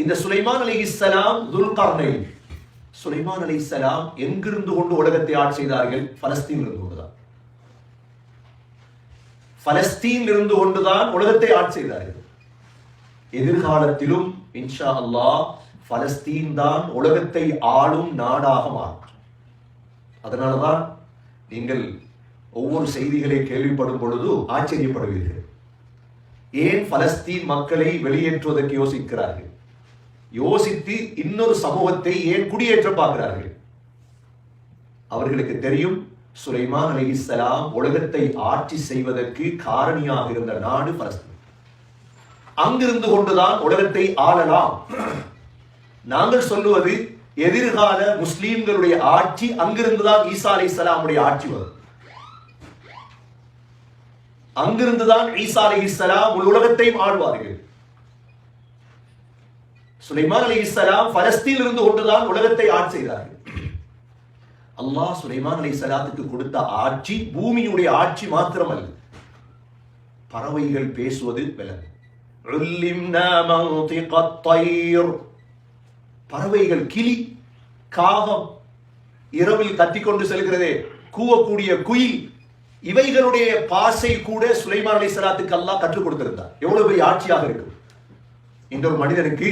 இந்த சுலைமான் அலி இஸ்லாம் துல்கர்னை சுலைமான் அலி இஸ்லாம் எங்கிருந்து கொண்டு உலகத்தை ஆட்சி செய்தார்கள்? பலஸ்தீன் இருந்து கொண்டுதான் பலஸ்தீன் இருந்து கொண்டுதான் உலகத்தை ஆட்சி செய்தார்கள். எதிர்காலத்திலும் இன்ஷா அல்லாஹ் பலஸ்தீன் தான் உலகத்தை ஆளும் நாடாக மாறும். அதனாலதான் நீங்கள் ஒவ்வொரு செய்திகளை கேள்விப்படும் பொழுது ஆச்சரியப்படுவீர்கள். ஏன் பலஸ்தீன் மக்களை வெளியேற்றுவதற்கு யோசிக்கிறார்கள்? யோசித்து இன்னொரு சமூகத்தை ஏன் குடியேற்ற பார்க்கிறார்கள்? அவர்களுக்கு தெரியும் சுலைமான் அலைஹிஸ்ஸலாம் உலகத்தை ஆட்சி செய்வதற்கு காரணியாக இருந்த நாடு பலஸ்தீன். அங்கிருந்து கொண்டுதான் உலகத்தை ஆளலாம். நாங்கள் சொல்லுவது எதிர்கால முஸ்லீம்களுடைய ஆட்சி அங்கிருந்துதான் ஈசா அலைஹிஸ்ஸலாமுடைய ஆட்சி வரும். அங்கிருந்துதான் ஈசா அலி இஸ்லாம் உலகத்தையும் ஆழ்வார்கள் சுலைமான் அலி இஸ்லாம் பலஸ்தீன் இருந்து கொண்டுதான் உலகத்தை ஆட்சி செய்தார்கள். அல்லாஹ் சுலைமான் அலி சலாத்துக்கு கொடுத்த ஆட்சி பூமியுடைய ஆட்சி மாத்திரமல்ல. பறவைகள் பேசுவது விலங்கு. பறவைகள் கிளி காகம் இரவில் கத்திக்கொண்டு செல்கிறதே கூவக்கூடிய குயில் இவைகளுடைய பாசை கூட சுலைமான் அலி சலாத்துக்கு அல்லாஹ் கற்றுக் கொடுத்திருந்தார். எவ்வளவு பெரிய ஆட்சியாக இருக்கும். இந்த ஒரு மனிதனுக்கு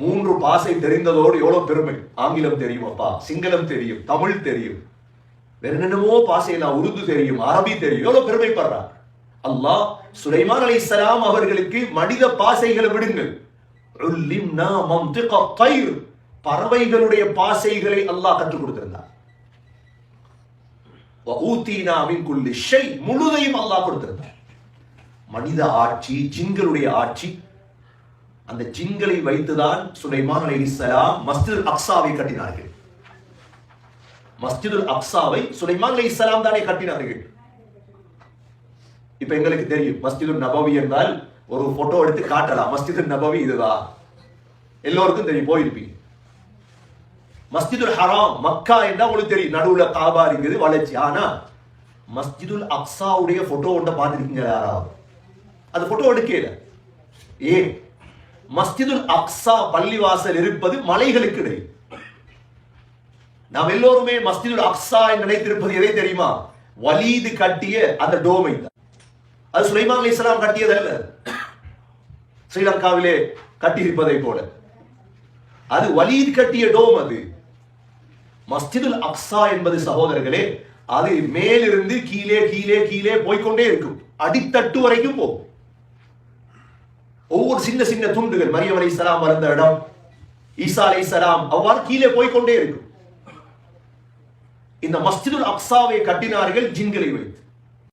மூன்று பாசை தெரிந்ததோடு எவ்வளவு பெருமை? ஆங்கிலம் தெரியும் அப்பா சிங்களம் தெரியும் தமிழ் தெரியும். வேற என்னென்னமோ பாசையில உருது தெரியும் அரபி தெரியும். எவ்வளவு பெருமைப்படுறார் அல்லாஹ் சுலைமான் அலைஹிஸ்ஸலாம் அவர்களுக்கு மனித பாசைகளை விடுங்கள். பறவைகளுடைய பாசைகளை அல்லாஹ் கற்றுக் கொடுத்திருந்தார். முழுதையும் அல்லாஹ் கொடுத்திருந்தார். மனித ஆட்சி ஜிங்களுடைய ஆட்சி அந்த ஜிங்களை வைத்துதான் சுலைமான் அலைஹிஸ்ஸலாம் மஸ்ஜிதுல் அக்ஸாவை கட்டினார்கள். மஸ்ஜிதுல் அக்ஸாவை சுலைமான் அலைஹிஸ்ஸலாம் தானே கட்டினார்கள். இப்ப எங்களுக்கு தெரியும் மஸ்ஜிது நபவி என்றால் ஒரு போட்டோ எடுத்து காட்டலாம். மஸ்ஜிது நபவி இதுதான் எல்லோருக்கும் தெரியும் போயிருப்பீங்க. மஸ்ஜிதுல் ஹராம் மக்கா என்றா உங்களுக்கு தெரியும்? நடுவுல காபா இருக்குது வளர்ச்சி. ஆனா மஸ்ஜிதுல் அக்ஸாவுடைய போட்டோ ஒன்றை பார்த்துருக்கீங்க யாராவது? அந்த போட்டோ எடுக்கல. ஏன்? மஸ்ஜிதுல் அக்ஸா பள்ளிவாசல் இருப்பது மலைகளுக்கு இடையில். நாம் எல்லோருமே மஸ்ஜிதுல் அக்ஸா என்று நினைத்திருப்பது எதை தெரியுமா? வலீது கட்டிய அந்த டோமை தான். அது சுலைமான் அலி இஸ்லாம் கட்டியதல்ல ஸ்ரீலங்காவிலே கட்டியிருப்பதை போல. அது வலீது கட்டிய டோம் அது. மஸ்ஜிதுல் அக்ஸா என்பது சகோதரர்களே அது மேலிருந்து கீழே கீழே கீழே போய்க்கொண்டே இருக்கும். அடித்தட்டு வரைக்கும் போகும். சின்ன சின்ன துண்டுகள். மரியம் அலை சலாம் வளர்ந்த இடம். ஈசா அலை சலாம் அவ்வாறு கீழே போய்க்கொண்டே இருக்கும். இந்த மஸ்ஜிதுல் அக்சாவை கட்டினார்கள் ஜின்களை வைத்து.